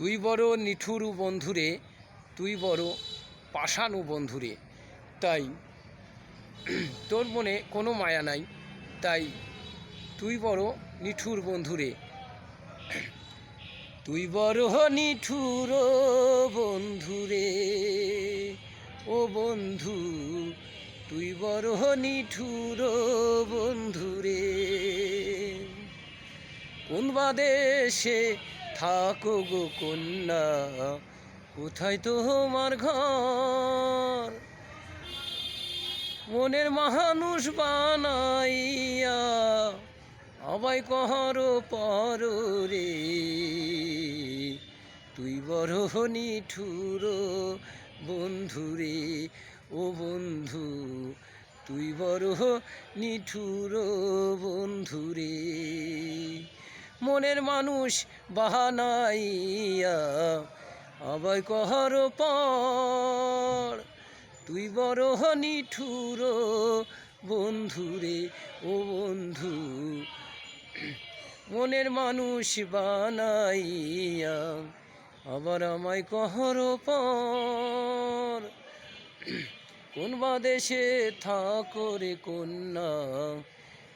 তুই বড় নিঠুরু বন্ধুরে, তুই বড় পাষাণু বন্ধুরে। তাই তোর মনে কোনো মায়া নাই, তাই তুই বড় নিঠুর বন্ধুরে। তুই বড় নিঠুর বন্ধুরে, ও বন্ধু, তুই বড় নিঠুর বন্ধুরে। কোন বাদেশে থাকো গো কন্যা, কোথায় তোমার ঘর? মনের মানুষ বানাইয়া আবাই কহর পর রে তুই বড় নিঠুর বন্ধুরে, ও বন্ধু, তুই বড় নিঠুর বন্ধুরে। মনের মানুষ বাহানাইয়া আবাই কহর পর। তুই বড় নিঠুর বন্ধুরে ও বন্ধু। মনের মানুষ বানাইয়া আবার আমায় কহর পর। কোন বা দেশে কন্যা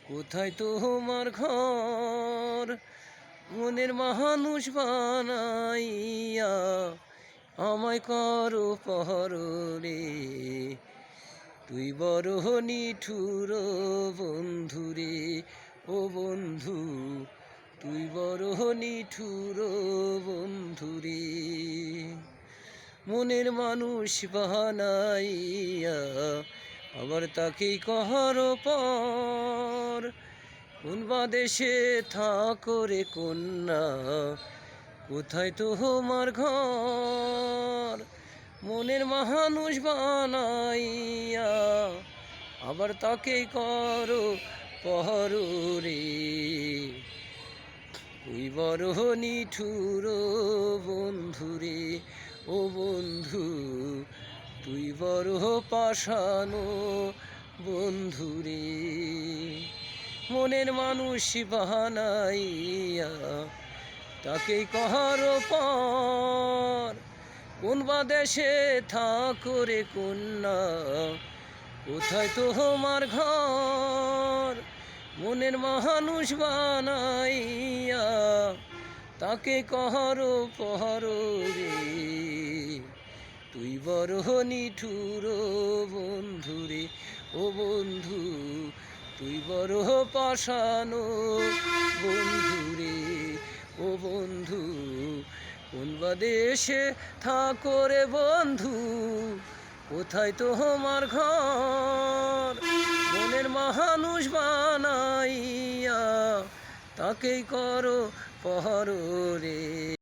কোথায় তোমার ঘর? মনের মানুষ বানাইয়া আমায় করো পহর রে তুই বড় নিঠুর বন্ধুরে, ও বন্ধু, তুই বড় নিঠুর বন্ধুরে। মনের মানুষ বাহানাইয়া আবার তাকেই কহর পর কোন বা দেশে থাকো রে কন্যা, কোথায় তো তোমার ঘর? মনের মানুষ বানাইয়া আবার তাকেই করো পহর ওই বড় নিঠুর বন্ধুরে, ও বন্ধু তুই বড় পাশানো বন্ধুরে, মনের মানুষ বাহানাইয়া তাকে কহার পর, কোন বা দেশে থাকো রে কন্যা, কোথায় তোমার ঘর? মনের মানুষ বানাইয়া তাকে কহর পহর রে। তুই বড় নিঠুর বন্ধুরে ও বন্ধু। তুই বড় পাশানো বন্ধুরে ও বন্ধু। কোন দেশে থাকো রে বন্ধু, কোথায় তো তোমার ঘর? মনের মানুষ বানাইয়া তাকেই করো পহর রে।